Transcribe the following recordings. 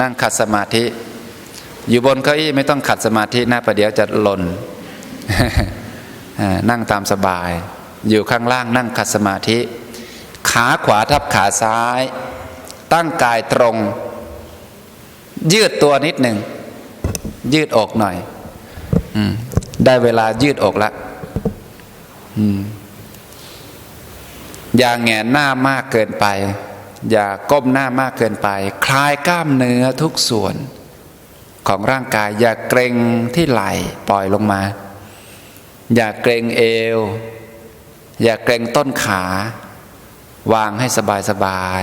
นั่งขัดสมาธิ อยู่บนเก้าอี้ไม่ต้องขัดสมาธินะประเดี๋ยวจะหล่นนั่งตามสบาย อยู่ข้างล่างนั่งขัดสมาธิ ขาขวาทับขาซ้าย ตั้งกายตรง ยืดตัวนิดหนึ่ง ยืดอกหน่อยอได้เวลายืดอกละออย่าแหงนหน้ามากเกินไป อย่าก้มหน้ามากเกินไป คลายกล้ามเนื้อทุกส่วนของร่างกาย อย่าเกรงที่ไหล่ปล่อยลงมา อย่าเกรงเอว อย่าเกรงต้นขา วางให้สบายสบาย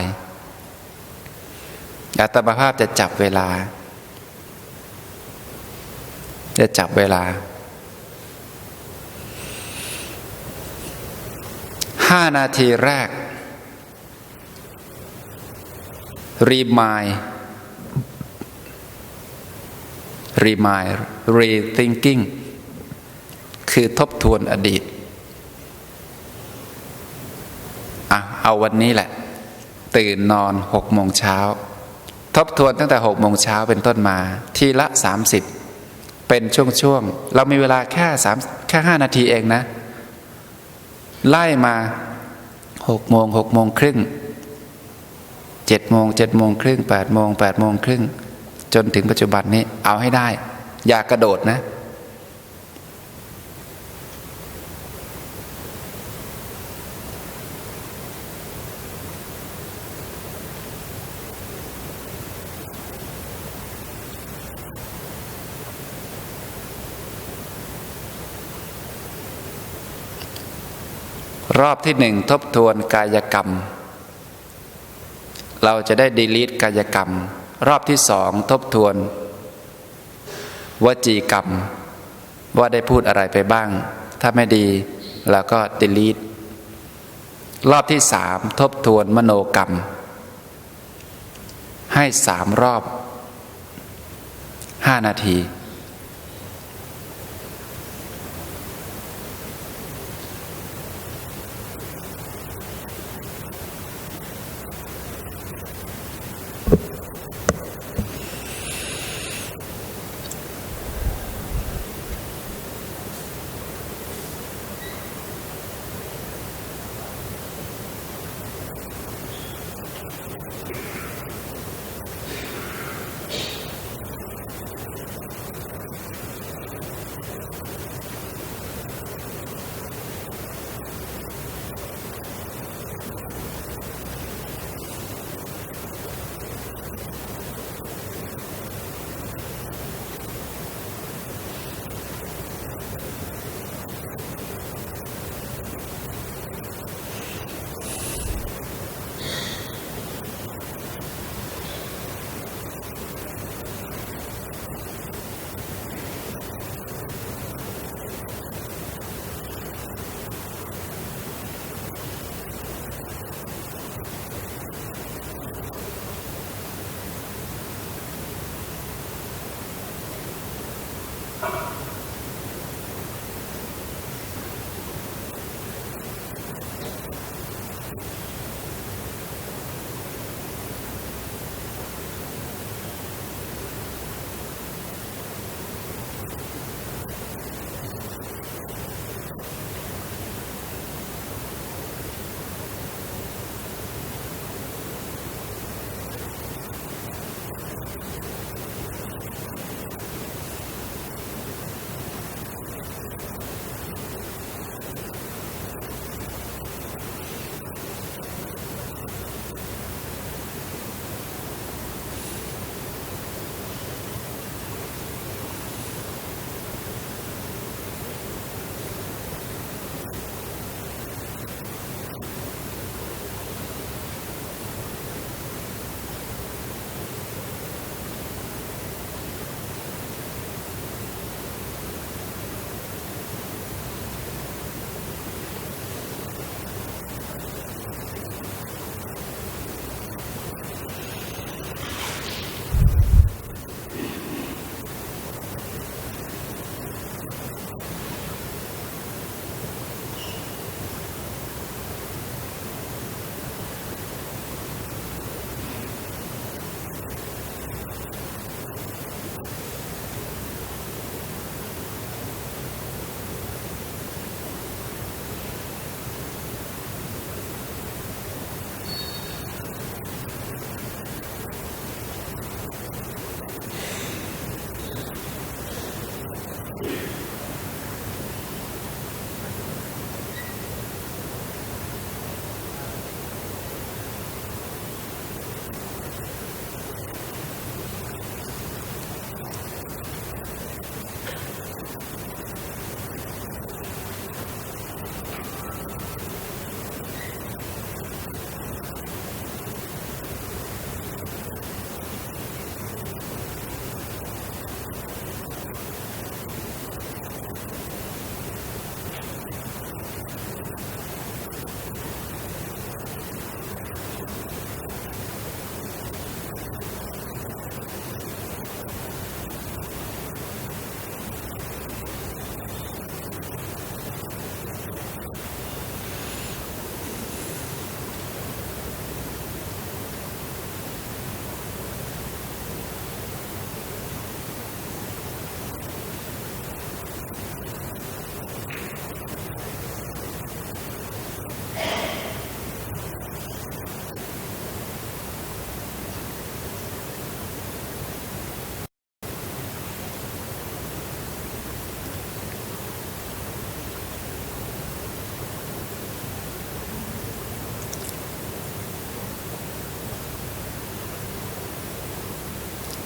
อัตมาภาพจะจับเวลา จะจับเวลาห้านาทีแรก รีมายรีมาย rethinking คือทบทวนอดีตอะเอาวันนี้แหละ ตื่นนอนหกโมงเช้า ทบทวนตั้งแต่หกโมงเช้าเป็นต้นมา ทีละสามสิบเป็นช่วงๆ เรามีเวลาแค่สามแค่ห้านาทีเองนะ ไล่มาหกโมงหกโมงครึ่ง เจ็ดโมงเจ็ดโมงครึ่งแปดโมงแปดโมงครึ่งจนถึงปัจจุบันนี้เอาให้ได้ อย่ากระโดดนะ รอบที่หนึ่งทบทวนกายกรรม เราจะได้ดีลีทกายกรรม รอบที่สองทบทวน วจีกรรม ว่าได้พูดอะไรไปบ้าง ถ้าไม่ดีเราก็ดีลีทรอบที่สามทบทวนมโนกรรม ให้สามรอบห้านาที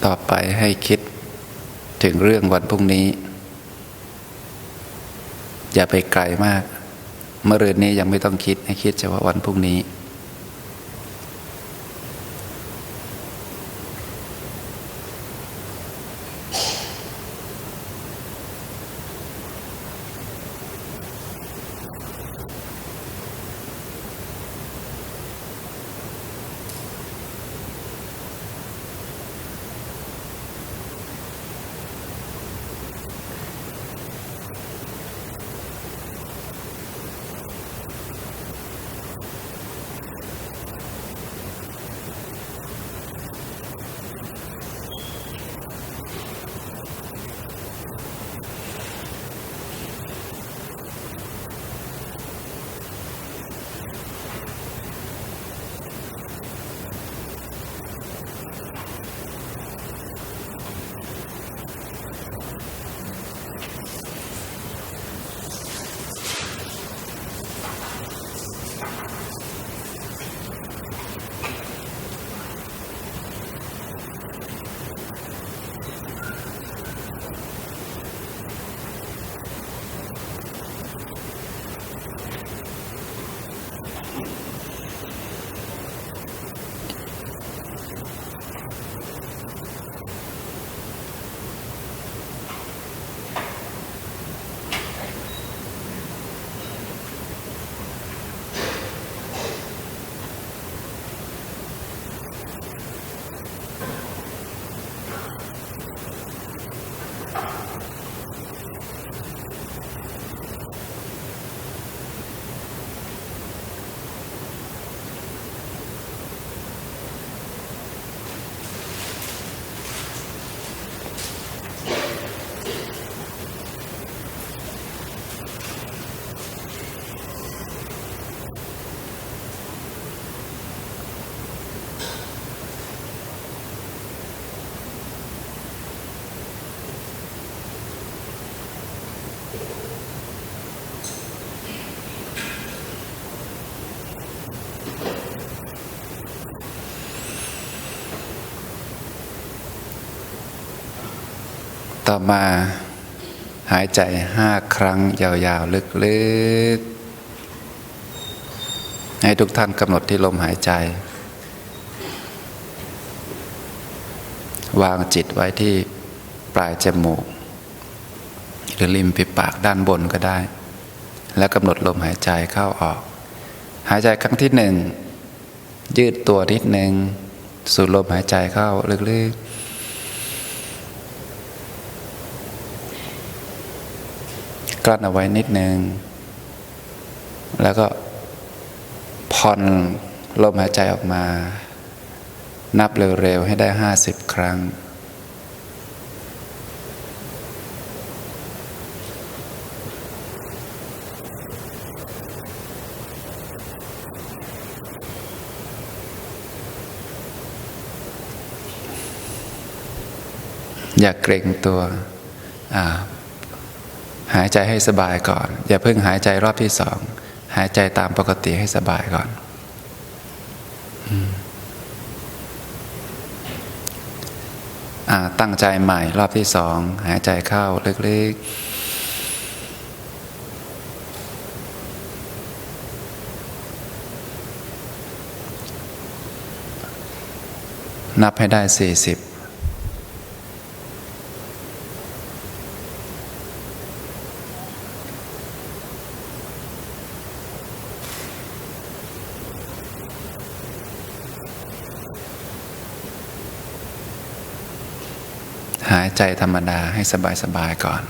ต่อไปให้คิดถึงเรื่องวันพรุ่งนี้ อย่าไปไกลมาก เมื่อรืนนี้ยังไม่ต้องคิดให้คิดเฉพาะวันพรุ่งนี้ ต่อมาหายใจห้าครั้งยาวๆ ลึกๆ ให้ทุกท่านกำหนดที่ลมหายใจ วางจิตไว้ที่ปลายจมูก หรือริมฝีปากด้านบนก็ได้ แล้วกำหนดลมหายใจเข้าออก หายใจครั้งที่หนึ่ง ยืดตัวนิดหนึ่งสูดลมหายใจเข้าลึกๆ กลั้นเอาไว้นิดนึง แล้วก็ผ่อนลมหายใจออกมา นับเร็วๆ ให้ได้ห้าสิบครั้ง อย่าเกรงตัว อ่า หายใจให้สบายก่อน อย่าเพิ่งหายใจรอบที่สอง หายใจตามปกติให้สบายก่อนอตั้งใจใหม่รอบที่สอง หายใจเข้าลึกๆ นับให้ได้สี่สิบ ใจธรรมดาให้สบายๆก่อน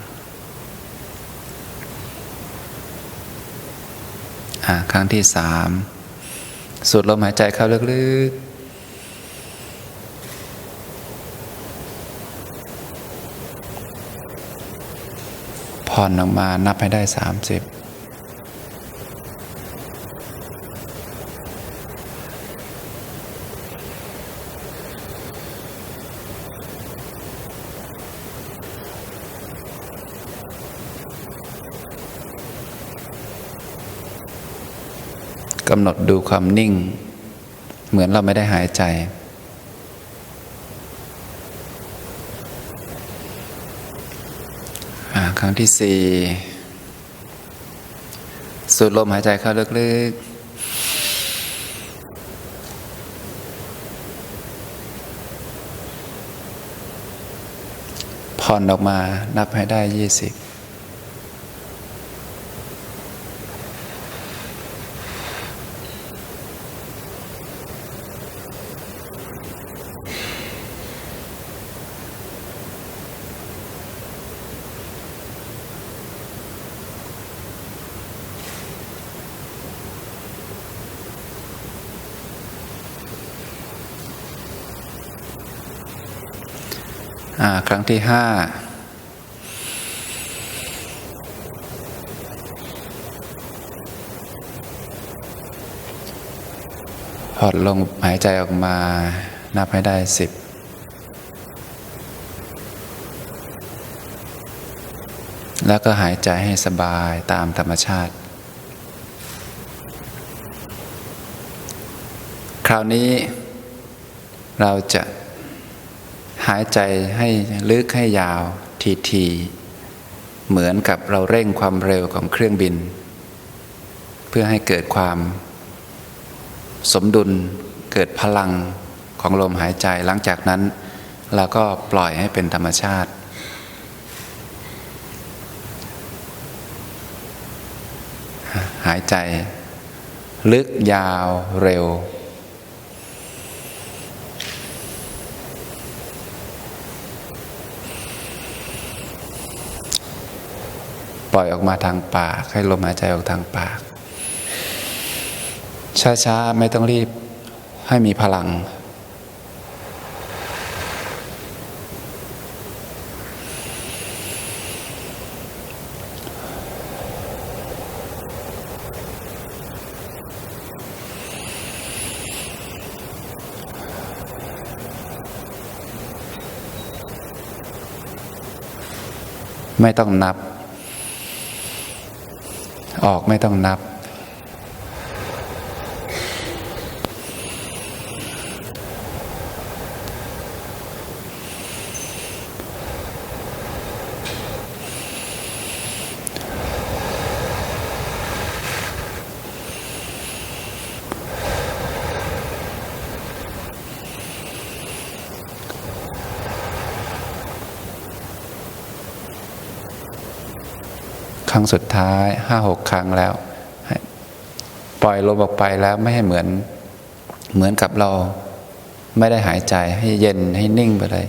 อ่าครั้งที่สามสูดลมหายใจเข้าลึกๆ ผ่อนออกมานับให้ได้สามสิบำหนดดูความนิ่ง เหมือนเราไม่ได้หายใจ ครั้งที่สี่สูดลมหายใจเข้าลึกๆผ่อนออกมา นับให้ได้ยี่สิบ ครั้งที่ห้าผ่อนลงหายใจออกมา นับให้ได้สิบแล้วก็หายใจให้สบายตามธรรมชาติ คราวนี้เราจะ หายใจให้ลึกให้ยาวทีทีๆเหมือนกับเราเร่งความเร็วของเครื่องบิน เพื่อให้เกิดความ สมดุลเกิดพลังของลมหายใจหลังจากนั้นเราก็ปล่อยให้เป็นธรรมชาติ หายใจ ลึกยาวเร็ว ปล่อยออกมาทางปาก ให้ลมหายใจออกทางปาก ช้าๆ ไม่ต้องรีบให้มีพลัง ไม่ต้องนับ ออกไม่ต้องนับ รั้งสุดท้ายห้าหกครั้งแล้ว ปล่อยลมออกไปแล้วไม่ให้เหมือนเหมือนกับเรา ไม่ได้หายใจให้เย็นให้นิ่งไปเลย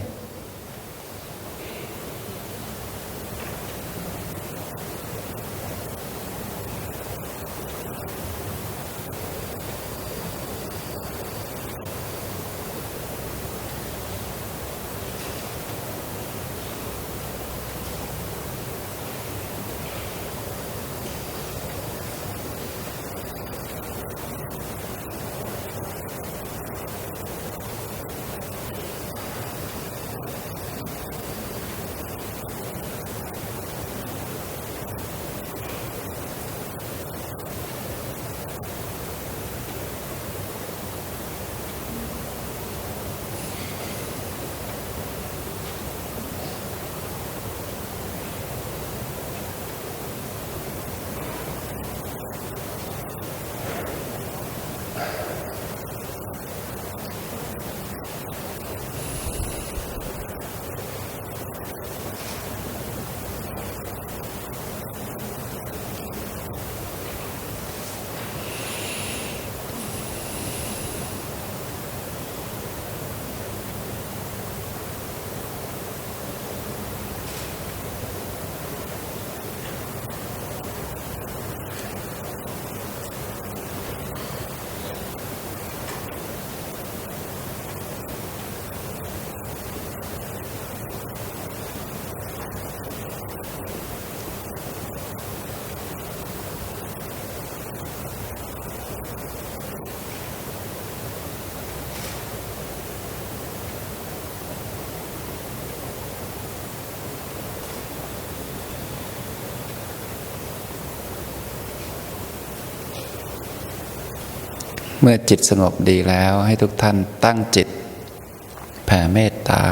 เมื่อจิตสงบดีแล้วให้ทุกท่านตั้งจิต แผ่เมตตา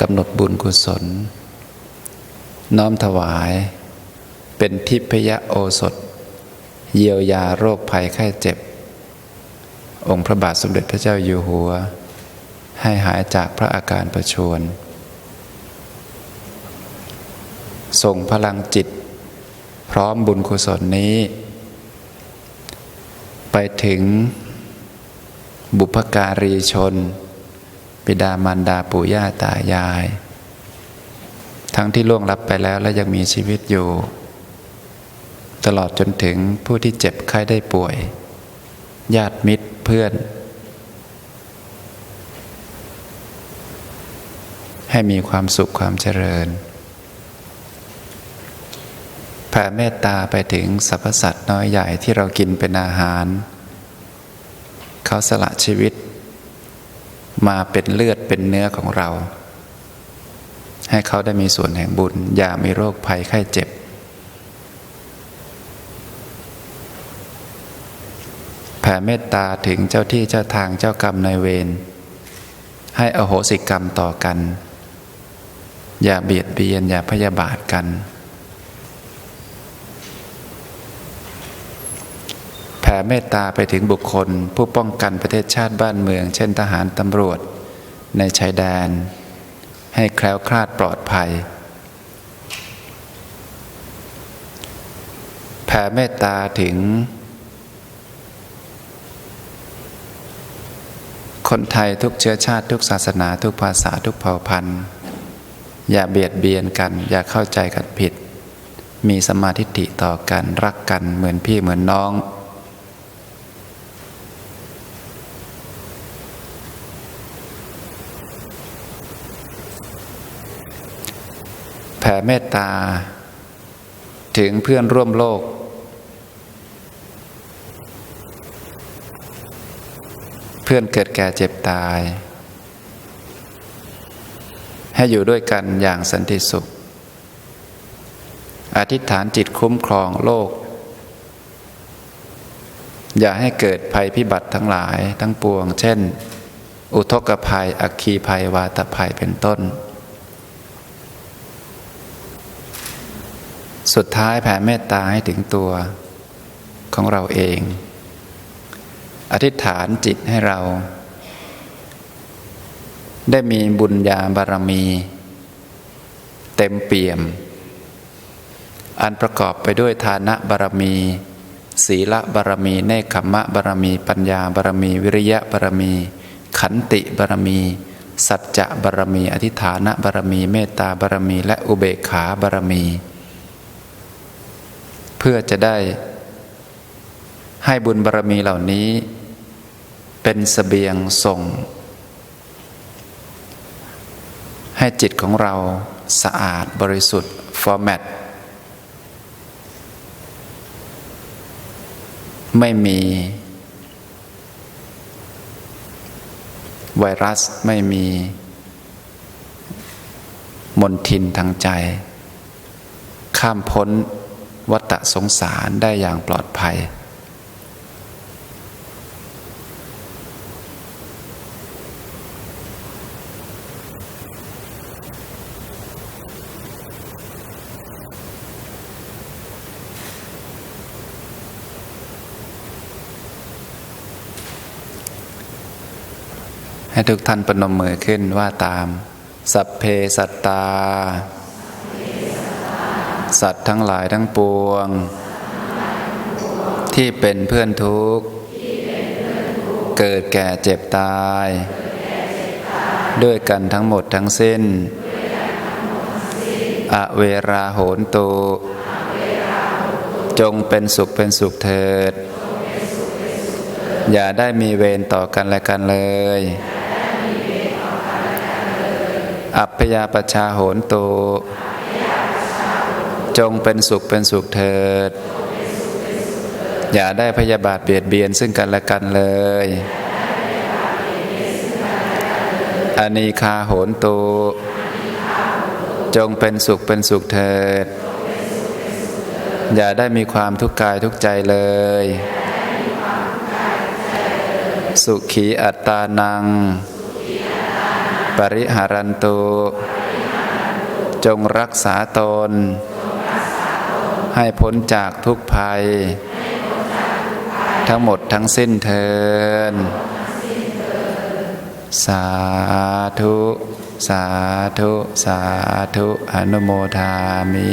กำหนดบุญกุศล น้อมถวาย เป็นทิพยโอสถ เยียวยาโรคภัยไข้เจ็บ องค์พระบาทสมเด็จพระเจ้าอยู่หัว ให้หายจากพระอาการประชวรส่งพลังจิต พร้อมบุญกุศลนี้ ไปถึงบุพการีชน บิดามารดาปู่ย่าตายาย ทั้งที่ล่วงลับไปแล้วและยังมีชีวิตอยู่ ตลอดจนถึงผู้ที่เจ็บไข้ได้ป่วย ญาติมิตรเพื่อน ให้มีความสุขความเจริญ ผ่เมตตาไปถึงสรรพสัตว์น้อยใหญ่ที่เรากินเป็นอาหาร เขาสละชีวิต มาเป็นเลือดเป็นเนื้อของเรา ให้เขาได้มีส่วนแห่งบุญ อย่ามีโรคภัยไข้เจ็บ แผ่เมตตาถึงเจ้าที่เจ้าทางเจ้ากรรมนายเวรให้อโหสิกรรมต่อกัน อย่าเบียดเบียนอย่าพยาบาทกัน ผ่เมตตาไปถึงบุคคล ผู้ป้องกันประเทศชาติบ้านเมือง เช่นทหารตำรวจ ในชายแดน ให้แคล้วคลาดปลอดภัย แผ่เมตตาถึง คนไทยทุกเชื้อชาติทุกศาสนาทุกภาษาทุกเผ่าพันธุ์ อย่าเบียดเบียนกัน อย่าเข้าใจกันผิด มีสมาธิฏฐิต่อกันรักกันเหมือนพี่เหมือนน้อง เมตตา ถึงเพื่อนร่วมโลก เพื่อนเกิดแก่เจ็บตาย ให้อยู่ด้วยกันอย่างสันติสุข อธิษฐานจิตคุ้มครองโลก อย่าให้เกิดภัยพิบัติทั้งหลายทั้งปวง เช่น อุทกภัย อัคคีภัย วาตภัยเป็นต้น สุดท้ายแผ่เมตตาให้ถึงตัวของเราเอง อธิษฐานจิตให้เรา ได้มีบุญญาบารมี เต็มเปี่ยม อันประกอบไปด้วยทานะบารมี ศีลบารมี เนคขมะบารมี ปัญญาบารมี วิริยะบารมี ขันติบารมี สัจจะบารมี อธิฐานะบารมี เมตตาบารมี และอุเบกขาบารมี พื่อจะได้ให้บุญบารมีเหล่านี้ เป็นสเสบียงส่ง ให้จิตของเราสะอาดบริสุทธิ์ฟอร์แมตไม่มี ไวรัสไม่มี มนทินทางใจ ข้ามพ้น วัฏสงสารได้อย่างปลอดภัย ให้ทุกท่านประนมมือขึ้นว่าตาม สัพเพสัตตา สัตว์ทั้งหลายทั้งปวง ที่เป็นเพื่อนทุกข์ เกิดแก่เจ็บตาย ด้วยกันทั้งหมดทั้งสิ้น อเวราโหนตุ จงเป็นสุขเป็นสุขเถิด อย่าได้มีเวรต่อกันและกันเลยอัพยาปชาโหนตุ จงเป็นสุขเป็นสุขเถิด อย่าได้พยาบาทเบียดเบียนซึ่งกันและกันเลยอนีคาโหนตุจงเป็นสุขเป็นสุขเถิด อย่าได้มีความทุกข์กายทุกใจเลย สุขีอัตตานัง ปริหารันตุจจงรักษาตน ให้พ้นจากทุกภัย ทั้งหมดทั้งสิ้นเทิน สาธุ สาธุ สาธุ อนุโมทามิ